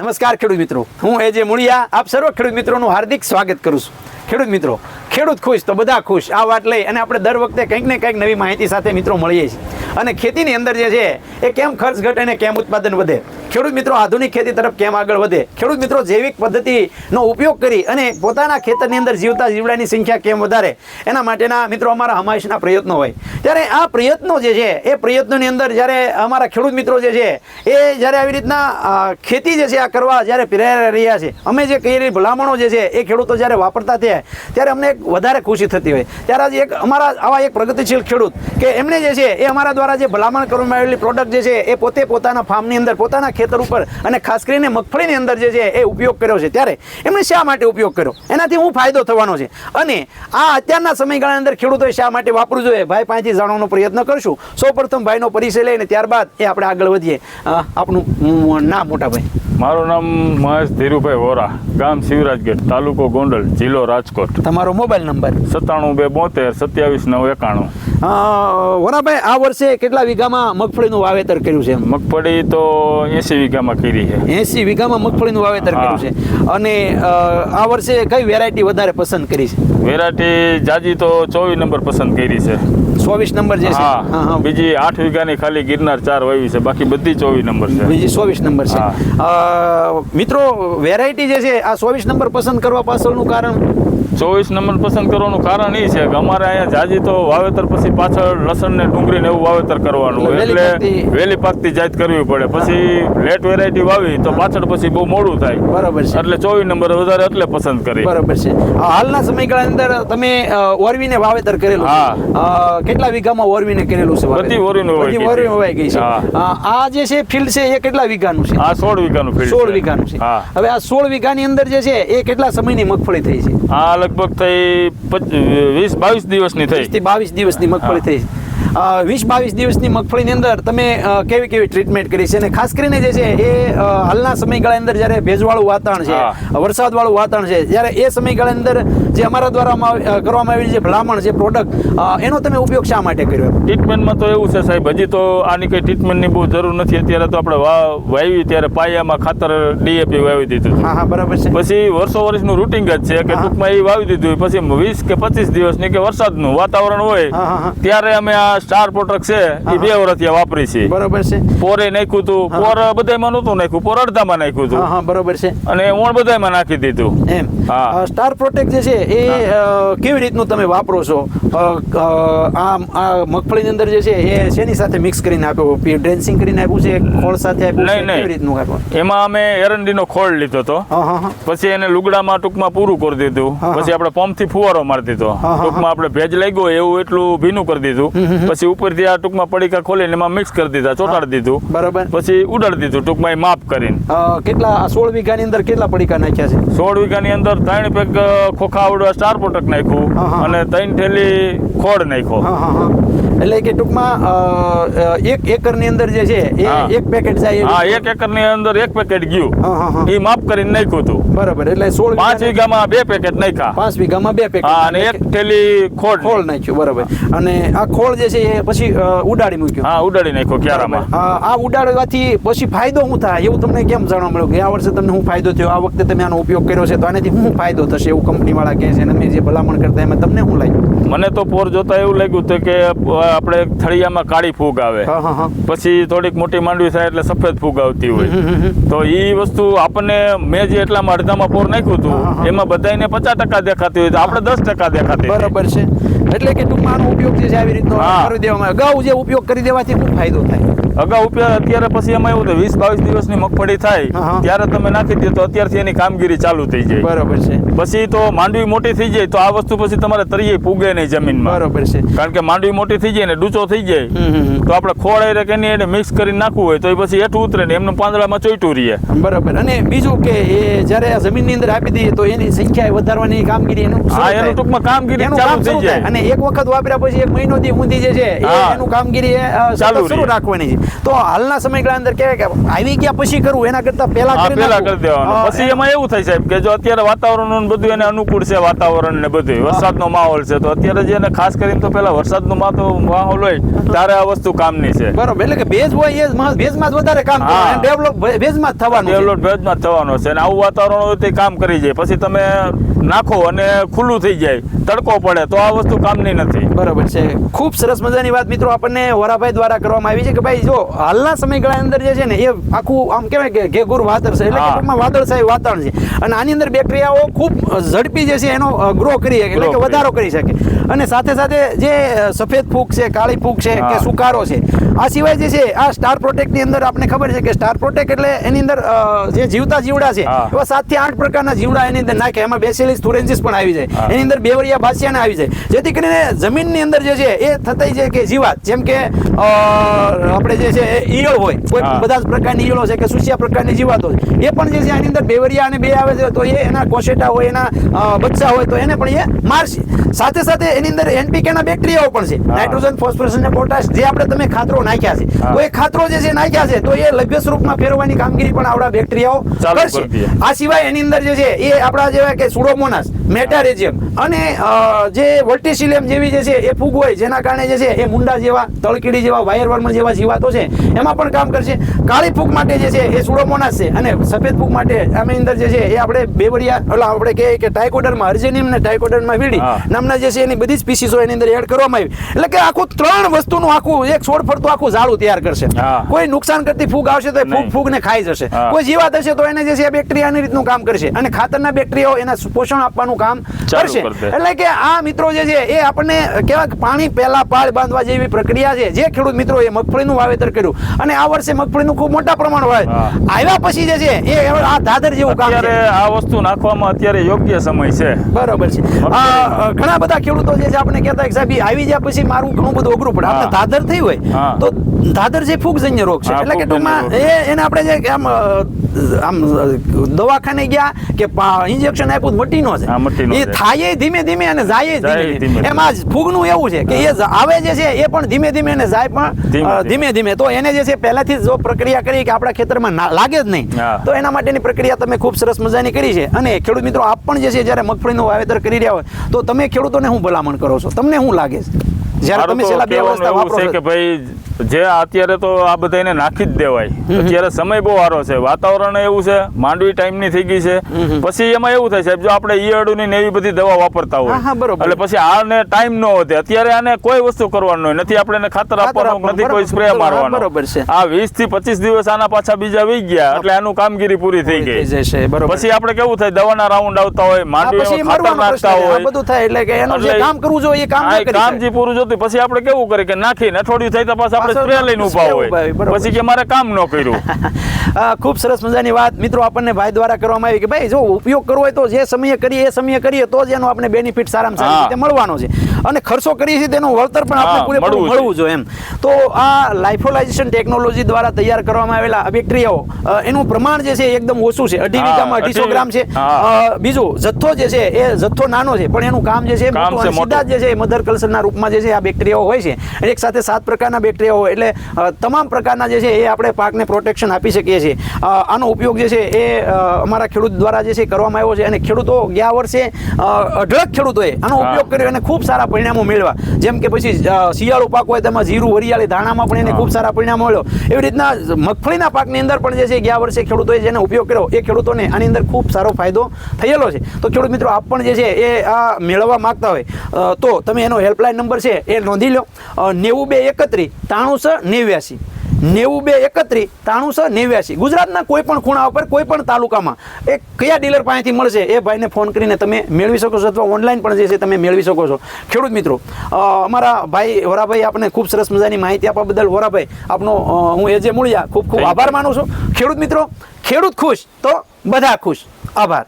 નમસ્કાર ખેડૂત મિત્રો. હું એ જે મુળિયા. આપ સર્વ ખેડૂત મિત્રોનું હાર્દિક સ્વાગત કરું છું. ખેડૂત મિત્રો, ખેડૂત ખુશ તો બધા ખુશ. આ વાત લઈ અને આપણે દર વખતે કંઈક ને કંઈક નવી માહિતી સાથે મિત્રો મળીએ છીએ. અને ખેતીની અંદર જે છે, એ કેમ ખર્ચ ઘટે અને કેમ ઉત્પાદન વધે? ખેડૂત મિત્રો આધુનિક ખેતી તરફ કેમ આગળ વધે? ખેડૂત મિત્રો જૈવિક પદ્ધતિનો ઉપયોગ કરી અને પોતાના ખેતરની અંદર જીવતા જીવડાની સંખ્યા કેમ વધારે? એના માટેના મિત્રો અમારા હમાયશના પ્રયત્નો હોય. ત્યારે આ પ્રયત્નો જે છે, એ પ્રયત્નોની અંદર જ્યારે અમારા ખેડૂત મિત્રો જે છે, એ જ્યારે આવી રીતના ખેતી જે છે આ કરવા જ્યારે પ્રેરાઈ રહ્યા છે, અમે જે કરેલી ભલામણો જે છે, એ ખેડૂતો જ્યારે વાપરતા થયા, ત્યારે અમને એક વધારે ખુશી થતી હોય. ત્યારે આજે એક અમારા, આવા એક પ્રગતિશીલ ખેડૂત કે એમને જે છે, એ અમારા દ્વારા જે ભલામણ કરવામાં આવેલી પ્રોડક્ટ જે છે, એ પોતે પોતાના ફાર્મની અંદર, પોતાના ખેતર ઉપર અને ખાસ કરીને મગફળીની અંદર જે છે એ ઉપયોગ કર્યો છે. ત્યારે એમણે શા માટે ઉપયોગ કર્યો? એનાથી હું ફાયદો થવાનો છે. અને આ અત્યારના સમયગાળાની અંદર ખેડૂતોએ શા માટે વાપરવું જોઈએ? ભાઈ પાસેથી જાણવાનો પ્રયત્ન કરશું. સૌપ્રથમ ભાઈનો પરિચય લઈને ત્યારબાદ એ આપણે આગળ વધીએ. આપનું નામ મોટા ભાઈ. મારું નામ મહેશ ધીરુભાઈ વોરા ગામ શિવરાજગઢ તાલુકો ગોંડલ જિલ્લો રાજકોટ. તમારો મોબાઈલ નંબર? સત્તાણું બે બોતેર સત્યાવીસ નવ એકાણું. વોરાભાઈ આ વર્ષે કેટલા વીઘામાં મગફળીનું વાવેતર કર્યું છે મગફળી તો એંસી વીઘામાં કરી છે. એસી વીઘામાં મગફળીનું વાવેતર કર્યું છે. અને આ વર્ષે કઈ વેરાયટી વધારે પસંદ કરી છે? વેરાયટી જાજી તો ચોવીસ નંબર પસંદ કરી છે. ચોવીસ નંબર જે છે? બીજી આઠ વીઘાની ખાલી ગિરનાર ચાર વાવી છે. બાકી બધી ચોવીસ નંબર છે. બીજી ચોવીસ નંબર છે. મિત્રો વેરાયટી જે છે આ ચોવીસ નંબર પસંદ કરવા પાછળનું કારણ? ચોવીસ નંબર પસંદ કરવાનું કારણ એ છે કે અમારે અહીંયા જાજી તો વાવેતર પછી પાછળ લસણ ને ડુંગળી ને એવું વાવેતર કરવાનું એટલે વહેલી પાકતી- જાત કરવી પડે. પછી લેટ વેરાયટી વાવી તો પાછળ પછી બહુ મોડું થાય. બરાબર છે. એટલે ચોવીસ નંબર વધારે એટલે પસંદ કરી. બરાબર છે. હાલના સમયગાળા અંદર તમે ઓરવીને વાવેતર કરેલું. હા. કેટલા વીઘામાં ઓરવીને કરેલું છે બધી ઓરવીનું બધી ઓરવી. વવાઈ ગઈ છે. આ જે છે ફિલ્ડ છે એ કેટલા વીઘાનું છે? આ સોળ વીઘાનું ફિલ્ડ સોળ વીઘાનું છે. હવે આ સોળ વીઘાની અંદર જે છે એ કેટલા સમયની મગફળી થઈ છે? આ લગભગ થઈ વીસ બાવીસ દિવસની થઈ. બાવીસ દિવસની મગફળી થઈ. વીસ બાવીસ દિવસની મગફળીની અંદર તમે કેવી કેવી ટ્રીટમેન્ટ કરી છે અને ખાસ કરીને જે છે એ હાલના સમયગાળા અંદર જ્યારે ભેજવાળું વાતાવરણ છે. વરસાદવાળું વાતાવરણ છે જ્યારે એ સમયગાળા અંદર જે અમારા દ્વારા કરવામાં આવેલી જે ભલામણ છે પ્રોડક્ટ એનો તમે ઉપયોગ શા માટે કર્યો ટ્રીટમેન્ટમાં તો એવું છે સાહેબ હજી તો આની કઈ ટ્રીટમેન્ટની બહુ જરૂર નથી અત્યારે તો આપણે વાવી ત્યારે પાયામાં ખાતર ડીએપી વાવી દીધું હા હા બરાબર છે પછી વર્ષો વર્ષનું રૂટિંગ જ છે કે. ટૂંકમાં એ વાવી દીધું પછી વીસ કે પચીસ દિવસની કે વરસાદનું વાતાવરણ હોય. ત્યારે અમે આ સ્ટાર પ્રોડક્ટ છે એ બે વર્ષથી વાપરી છે. બરોબર છે. પોરે નાખ્યું હતું હા. પોર બધામાં નહોતું નાખ્યું પોર અડધામાં નાખ્યું હા હતું હા બરોબર છે. અને ઓણ બધામાં નાખી દીધું. એમ. હા. સ્ટાર પ્રોટેક્ટ જે છે એ કેવી રીતનું તમે વાપરો છો? આ મગફળીની અંદર જે છે એ શેની સાથે મિક્સ કરીને આપ્યો? ડ્રેન્સિંગ કરીને આપ્યું છે ખોળ સાથે આપ્યું નહીં, નહીં. કેવી રીતનું આપ્યું? એમાં અમે એરંડીનો ખોળ લીધો હતો. પછી એને લુગડામાં ટૂંકમાં પૂરું કરી દીધું. પછી આપણે પંપથી ફુવારો મારી દીધો. ટૂંકમાં આપણે ભેજ લાગ્યો એવું એટલું ભીનું કરી દીધું. પછી ઉપરથી આ ટૂંકમાં પડીકા ખોલીને એમાં મિક્સ કરી દીધા ચોટાડી દીધું. બરાબર. પછી ઉડાડી દીધું ટૂંકમાં એ માપ કરીને. કેટલા સોળ વીઘાની અંદર કેટલા પડીકા નાખ્યા છે? સોળ વીઘાની અંદર ત્રણ પેક અ, ખોખા આવડવા સ્ટાર પોટક નાખ્યું. અને ત્રણ થેલી ખોડ નાખ્યો. હા હા હા. એટલે કે ટૂંકમાં એક એકરની અંદર જે છે એ એક પેકેટ જાય હા? એક એકરની અંદર એક પેકેટ ગયું. હા હા હા. એ માફ કરીને નાખ્યું હતું. બરાબર એટલે સોળ પાંચ વીઘામાં બે પેકેટ નાખ્યા. પાંચ વીઘામાં બે પેકેટ અને એક થેલી ખોળ ખોળ નાખ્યું બરાબર. અને આ ખોળ જે છે એ પછી ઉડાડી મૂક્યું. હા ઉડાડી નાખ્યો ક્યારામાં. આ ઉડાડવાથી પછી ફાયદો શું થાય? એવું તમને કેમ જાણવા મળ્યું કે આ વર્ષે તમને હું ફાયદો થયો? આ વખતે તમે આનો ઉપયોગ કર્યો છે તો આનાથી શું ફાયદો થશે? એવું કંપની વાળા કહે છે અને મેં જે ભલામણ કરતા એમાં તમને શું લાગ્યું? મને તો પોર જોતા એવું લાગ્યું હતું કે આપણે થળિયામાં કાળી ફૂગ આવે. પછી થોડીક મોટી માંડવી થાય એટલે સફેદ ફૂગ આવતી હોય. તો એ વસ્તુ આપણને મેં જે એટલામાં અડધામાં પોર નાખ્યું. હતું એમાં બધાને પચાસ ટકા દેખાતી હોય તો આપણે દસ ટકા દેખાતી બરાબર છે. એટલે કે ટૂંકમાં ઉપયોગ જે છે આવી રીતનો. કરી દેવામાં અગાઉ જે ઉપયોગ કરી દેવાથી શું ફાયદો થાય? અગાઉ ઉપયા- અત્યારે પછી એમાં એવું વીસ બાવીસ દિવસની મગફળી. થાય ત્યારે તમે નાખી દે તો અત્યારથી એની કામગીરી ચાલુ થઈ જાય. બરોબર છે. પછી તો માંડવી મોટી થઈ જાય તો આ વસ્તુ પછી તમારે તરીય પૂગે નહીં જમીનમાં. બરોબર છે. કારણ કે માંડવી મોટી થઈ જાય ને ડૂચો થઈ જાય. તો આપણે ખોળ કે એને મિક્સ કરી નાખવું હોય તો એ પછી હેઠું ઉતરે ને એમનું પાંદડામાં ચોઈટું રહે. બરોબર. અને બીજું કે એ જ્યારે જમીનની અંદર આપી દઈએ તો એની સંખ્યા વધારવાની કામગીરી એનું હા એનું ટૂંકમાં કામગીરી ચાલુ થઈ જાય. અને એક વખત વાપર્યા પછી એક મહિનો દી ઊંધી જે છે એનું કામગીરી એ, ચાલુ રાખવાની. છે તો હાલના સમયગાળા અંદર કહેવાય કે આવી ગયા પછી કરવું એના કરતા પહેલા પહેલા કરી દેવાનું. પછી એમાં. એવું થાય સાહેબ કે જો અત્યારે વાતાવરણ બધું એને અનુકૂળ છે વાતાવરણ ને બધું વરસાદનો માહોલ છે તો અત્યારે જે ખાસ કરીને તો પેલા વરસાદનો માહોલ હોય ત્યારે આ વસ્તુ કામની છે. બરોબર એટલે કે ભેજ હોય એ ભેજમાં જ વધારે કામ. ડેવલપ ભેજમાં જ થવાનું ડેવલપ ભેજમાં જ થવાનો છે અને આવું વાતાવરણ હોય તે કામ કરી જાય. પછી તમે નાખો અને ખુલ્લું થઈ જાય તડકો પડે તો આ વસ્તુ કામની નથી. બરાબર છે. ખૂબ સરસ મજાની વાત મિત્રો આપણને વોરાભાઈ દ્વારા કરવામાં આવી છે કે ભાઈ જો હાલના સમયગાળા અંદર જે છે ને એ આખું આમ કહેવાય કે ઘેઘુર વાતર છે એટલે. ટૂંકમાં વાદળછાયું વાતાવરણ છે. અને આની અંદર બેક્ટેરિયાઓ ખૂબ ઝડપી જે છે એનો ગ્રો કરી શકે એટલે કે વધારો કરી શકે. અને સાથે સાથે જે સફેદ ફૂગ છે કાળી ફૂગ છે કે સુકારો છે આ સિવાય જે છે આ સ્ટાર પ્રોટેક્ટની અંદર આપણે ખબર છે કે સ્ટાર પ્રોટેક્ટ એટલે એની અંદર જે જીવતા જીવડા છે એવા સાતથી આઠ પ્રકારના જીવડા એની અંદર નાખે એમાં બેસેલિસ ફોરેન્સિસ પણ આવી જાય. એની અંદર બેવરિયા બાસિયાને આવી જાય. જેથી કરીને જમીનની અંદર જે છે એ થતી છે કે જીવાત. જેમ કે આપણે જે છે ઈયળ હોય. કોઈ બધા જ પ્રકારની ઈયળો છે કે સુસિયા પ્રકારની જીવાતો છે. એ પણ જે છે આની અંદર બેવરિયા અને બે આવે છે તો એ એના કોશેટા હોય એના બચ્ચા હોય તો એને પણ એ મારશે. સાથે સાથે એની અંદર એનપીકે ના બેક્ટેરિયાઓ પણ છે. નાઇટ્રોજન ફોસ્ફરસ અને પોટાશ જે આપણે તમે ખાતરો નાખ્યા છે. તો એ ખાતરો જે છે નાખ્યા છે તો એ લભ્ય સ્વરૂપમાં ફેરવવાની કામગીરી પણ આપણા બેક્ટેરિયાઓ કરશે. આ સિવાય એની અંદર જે છે એ આપણા જેવા કે સુડોમોનાસ મેટારેજિયમ અને જે વોલ્ટિસિલિયમ જેવી જે છે એ ફૂગ હોય જેના કારણે જે છે એ મુંડા જેવા તળકીડી જેવા વાયરવર્મ જેવા જીવાતો છે એમાં પણ કામ કરશે. કાળી ફૂગ માટે જે છે એ સુડોમોનાસ છે અને સફેદ ફૂગ માટે આની અંદર જે છે એ આપણે બેવડિયા એટલે આપણે કહીએ કે ટાઇકોડરમાં અર્જેનિયમ ને ટાઇકોડરમાં વીડી નામના જે છે એની બધી સ્પીસીસો એની અંદર એડ કરવામાં આવી. એટલે કે આખું ત્રણ વસ્તુનું આખું એક છોડ ફરતું આખું ઝાડું તૈયાર કરશે. કોઈ નુકસાન કરતી ફૂગ આવશે તો એ ફૂગ. ફૂગને ખાઈ જશે. કોઈ જીવાત હશે તો એને જે છે બેક્ટેરિયાની રીતનું કામ કરશે. અને ખાતરના બેક્ટેરિયાઓ એના પોષણ આપવાનું કામ કરશે. એટલે કે આ મિત્રો જે છે એ આપણને કેવા પાણી પહેલા પાળ બાંધવા જેવી પ્રક્રિયા છે જે ખેડૂત મિત્રો એ મગફળીનું વાવેતર કર્યું. અને આ વર્ષે મગફળીનું ખૂબ મોટા પ્રમાણ હોય. આવ્યા પછી જે છે એ આ દાદર જેવું કામ છે. આ વસ્તુ નાખવામાં અત્યારે યોગ્ય સમય છે. બરોબર છે. ઘણા બધા ખેડૂતો જે છે આપણે કહેતા કે સાહેબ આવી ગયા પછી મારું ઘણું બધું અઘરું પડે. આપણે. દાદર થઈ હોય તો દાદર જે ફૂગજન્ય રોગ છે. એટલે કે ટૂંકમાં એ એને આપણે જે આમ આમ દવાખાને ગયા કે ઇન્જેક્શન આપ્યું મટી નો છે. હા, એ થાય ધીમે ધીમે અને જાય ધીમે એમાં ફૂગનું એવું છે કે એ આવે જે છે એ પણ ધીમે ધીમે અને જાય પણ ધીમે ધીમે. તો એને જે છે પહેલાથી જો પ્રક્રિયા કરી કે આપણા ખેતરમાં લાગે જ નહીં તો એના માટેની પ્રક્રિયા તમે ખૂબ સરસ મજાની કરી છે. અને ખેડૂત મિત્રો આપ પણ જે છે જ્યારે મગફળીનું વાવેતર કરી રહ્યા હોય તો તમે ખેડૂતોને હું ભલામણ કરો છો? તમને શું લાગે છે? જ્યારે તમે છેલ્લા બે વર્ષ કે ભાઈ જે અત્યારે તો આ બધાને નાખી જ દેવાય. અત્યારે સમય બહુ સારો છે. વાતાવરણ એવું છે માંડવી ટાઈમની થઈ ગઈ છે. પછી એમાં એવું થાય સાહેબ જો આપણે ઈયળોની ને એવી બધી દવા વાપરતા હોય. એટલે પછી આને ટાઈમ ન વધે અત્યારે આને કોઈ વસ્તુ કરવાનું નથી આપણે ખાતર આપવાનું નથી કોઈ સ્પ્રે મારવાનો. બરોબર છે. આ વીસથી પચીસ દિવસ આના પાછા બીજા વહી ગયા એટલે આનું કામગીરી પૂરી થઈ ગઈ. પછી આપણે કેવું થાય દવાના રાઉન્ડ આવતા હોય માંડવી ખાતર નાખતા હોય. બધું થાય એટલે કે એનું જે કામ કરવું જોઈએ કામ આ કરી કામ પૂરું જોતું પછી આપણે કેવું કરે કે નાખીને અઠવાડિયું થાય તો પાછા આપણે સ્પ્રે લઈને ઊભા હોય, પછી કે મારે કામ ન કર્યું. ખૂબ સરસ મજાની વાત. મિત્રો આપણને ભાઈ દ્વારા કરવામાં આવી કે ભાઈ જો ઉપયોગ કરવો હોય તો જે સમયે કરીએ એ સમયે કરીએ તો જ એનો આપણે બેનિફિટ સારામાં સારી રીતે મળવાનો છે. અને ખર્ચો કરીએ છીએ તેનું વળતર પણ આપણે પૂરેપૂરું મળવું જોઈએ. એમ. તો આ લાઇફોલાઇઝેશન ટેકનોલોજી દ્વારા તૈયાર કરવામાં આવેલા બેક્ટેરિયાઓ એનું પ્રમાણ જે છે એકદમ ઓછું છે. અઢી વીઘામાં અઢીસો ગ્રામ છે. બીજું જથ્થો જે છે એ જથ્થો નાનો છે પણ એનું કામ જે છે સીધા જે છે મધર કલ્ચરના રૂપમાં જે છે આ બેક્ટેરિયાઓ હોય છે. એક સાથે સાત પ્રકારના બેક્ટેરિયાઓ હોય એટલે તમામ પ્રકારના જે છે એ આપણે પાકને પ્રોટેક્શન આપી શકીએ છીએ. આનો ઉપયોગ જે છે એ અમારા ખેડૂત દ્વારા જે છે કરવામાં આવ્યો છે અને ખેડૂતો ગયા વર્ષે અઢળક ખેડૂતોએ આનો ઉપયોગ કર્યો અને ખૂબ સારા પરિણામો મેળવ્યા. જેમ કે પછી શિયાળુ પાક હોય તેમાં જીરું વરિયાળી ધાણામાં પણ એને ખૂબ સારા પરિણામો મળ્યો. એવી રીતના મગફળીના પાકની અંદર પણ જે છે ગયા વર્ષે ખેડૂતોએ જેનો ઉપયોગ કર્યો એ ખેડૂતોને આની અંદર ખૂબ સારો ફાયદો થયેલો છે. તો ખેડૂત મિત્રો આપ પણ જે છે એ આ મેળવવા માંગતા હોય. તો તમે એનો હેલ્પલાઇન નંબર છે એ નોંધી લો. નેવું બે એકત્રીસ ત્રાણુંસો નેવ્યાસી નેવું બે એકત્રીસ ત્રાણુંસો નેવ્યાસી ગુજરાતના કોઈ પણ ખૂણા ઉપર કોઈ પણ તાલુકામાં એ કયા ડીલર પાસેથી મળશે એ ભાઈને ફોન કરીને તમે મેળવી શકો છો અથવા ઓનલાઈન પણ જે છે તમે મેળવી શકો છો. ખેડૂત મિત્રો અમારા ભાઈ વરાભાઈ આપને ખૂબ સરસ મજાની માહિતી આપવા બદલ વરાભાઈ આપનો હું એ જે મૂળ્યા ખૂબ ખૂબ આભાર માનું છું. ખેડૂત મિત્રો ખેડૂત ખુશ તો બધા ખુશ. આભાર.